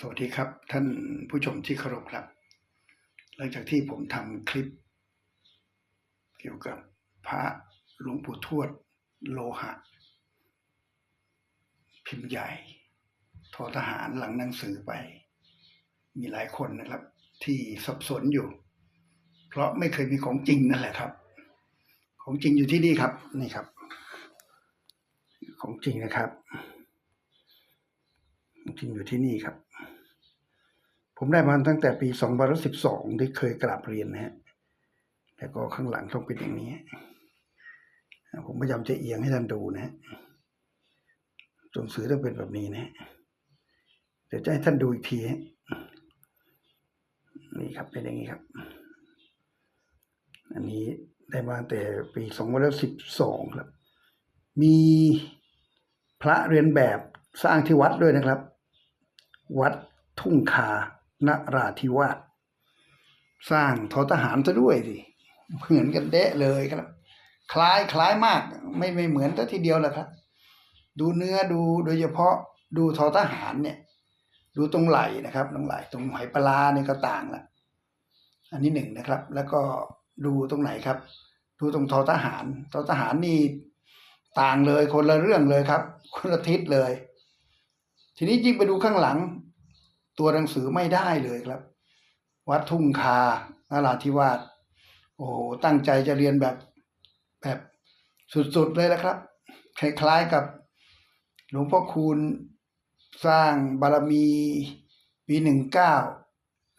สวัสดีครับ ท่านผู้ชมที่เคารพครับ หลังจากที่ผมทำคลิป เกี่ยวกับพระหลวงปู่ทวดโลหะ พิมพ์ใหญ่ทอทหารหลังหนังสือไป มีหลายคนนะครับ ที่สับสนอยู่ เพราะไม่เคยมีของจริงนั่นแหละครับ ของจริงอยู่ที่นี่ครับนี่ครับ ของจริงนะครับจริงอยู่ที่นี่ครับ ผมได้มาตั้งแต่ปี2012ที่เคยกราบเรียนนะฮะแล้วก็ข้างหลังต้องเป็นอย่างนี้ ผมพยายามจะเอียงให้ท่านดูนะฮะตัวหนังสือต้องเป็นแบบนี้นะฮะเดี๋ยวจะให้ท่านดูอีกทีฮะนี่ครับเป็นอย่างนี้ครับ อันนี้ได้มาตั้งแต่ปี2012ครับ มีพระเรียนแบบสร้างที่วัดด้วยนะครับ วัดทุ่งคา นราธิวาสสร้างทอทหารซะด้วยสิเหมือนกันเดะเลยครับ คล้ายคล้ายมาก ไม่ไม่เหมือนแต่ทีเดียวแหละครับ ดูเนื้อดูโดยเฉพาะดูทอทหารเนี่ย ดูตรงไหล่นะครับตรงไหล่ตรงไหปลาเนี่ยก็ต่างละอันนี้หนึ่งนะครับ แล้วก็ดูตรงไหนครับ ดูตรงทอทหารทอทหารนี่ต่างเลยคนละเรื่องเลยครับ คนละทิศเลย ทีนี้ยิ่งไปดูข้างหลัง ตัวหนังสือไม่ได้เลยครับ วัดทุ่งคานราธิวาสโอ้โหตั้งใจจะเรียนแบบแบบสุดๆเลยนะครับ คล้ายๆกับหลวงพ่อคูณสร้างบารมีปีหนึ่งเก้า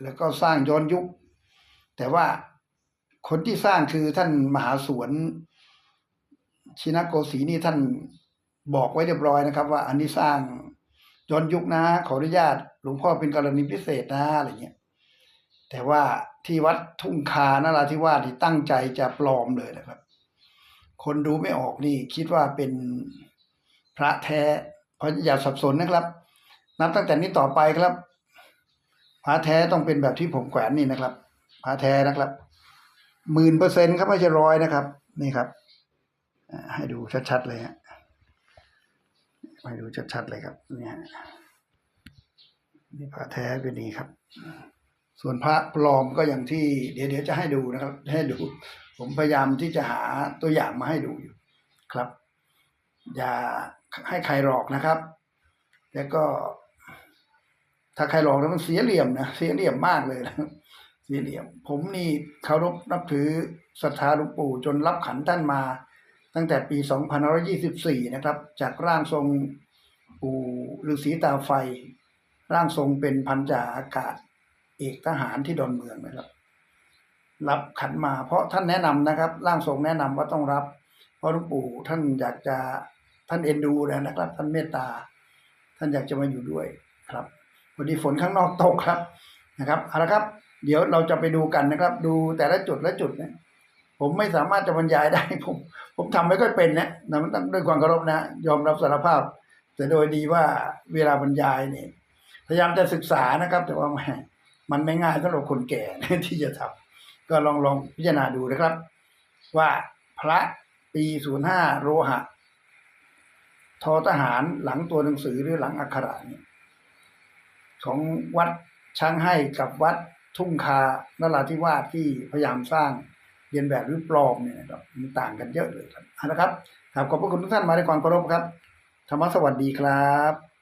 แล้วก็สร้างย้อนยุค แต่ว่าคนที่สร้างคือท่านมหาสวนชินโกสีนี่ท่านบอกไว้เรียบร้อยนะครับ ว่าอันนี้สร้าง ย้อนยุคนะ ขออนุญาตหลวงพ่อเป็นกรณีพิเศษนะอะไรเงี้ยแต่ว่าที่วัดทุ่งคานราธิวาสที่ตั้งใจจะปลอมเลยนะครับ คนดูไม่ออกนี่คิดว่าเป็นพระแท้ เพราะอย่าสับสนนะครับ นับตั้งแต่นี้ต่อไปครับ พระแท้ต้องเป็นแบบที่ผมแขวนนี่นะครับ พระแท้นะครับหมื่นเปอร์เซ็นครับไม่ใช่ร้อยนะครับ นี่ครับให้ดูชัดๆเลยฮะ ให้ดูชัดๆเลยครับเนี่ยนี่พระแท้เป็นนี้ครับ ส่วนพระปลอมก็อย่างที่ เดี๋ยวเดี๋ยวจะให้ดูนะครับ ให้ดู ผมพยายามที่จะหาตัวอย่างมาให้ดูอยู่ครับ อย่าให้ใครหลอกนะครับ แล้วก็ ถ้าใครหลอกแล้วมันเสียเหลี่ยมนะเสียเหลี่ยมมากเลยนะเสียเหลี่ยม ผมนี่เคารพนับถือศรัทธาหลวงปู่จนรับขันท่านมา ตั้งแต่ปี 2524 นะครับ จากร่างทรงปู่ฤาษีตาไฟ ร่างทรงเป็นพันจ่าอากาศ เอกทหารที่ดอนเมืองนะครับ รับขันมาเพราะท่านแนะนำนะครับ ร่างทรงแนะนำว่าต้องรับ เพราะหลวงปู่ท่านอยากจะท่านเอ็นดูนะครับ ท่านเมตตา ท่านอยากจะมาอยู่ด้วยครับวันนี้ฝนข้างนอกตกครับนะครับเอาละครับ เดี๋ยวเราจะไปดูกันนะครับ ดูแต่ละจุดละจุดเนี่ย ผมไม่สามารถจะบรรยายได้ ผมผมทำไม่ค่อยเป็นนะนะมันต้องด้วยความเคารพนะ ยอมรับสารภาพ แต่โดยดีว่าเวลาบรรยายเนี่ยพยายามจะศึกษานะครับ แต่ว่าแหมมันไม่ง่ายสำหรับคนแก่ที่จะทำก็ลองลองพิจารณาดูนะครับ ว่าพระปีศูนย์ห้าโรหะทอทหารหลังตัวหนังสือหรือหลังอักขระเนี่ยของวัดช้างให้กับวัดทุ่งคานราธิวาสที่พยายามสร้าง เรียนแบบหรือปลอมเนี่ยครับมันต่างกันเยอะเลยครับเอาละครับครับขอบพระคุณทุกท่านมาในความเคารพครับธรรมสวัสดีครับ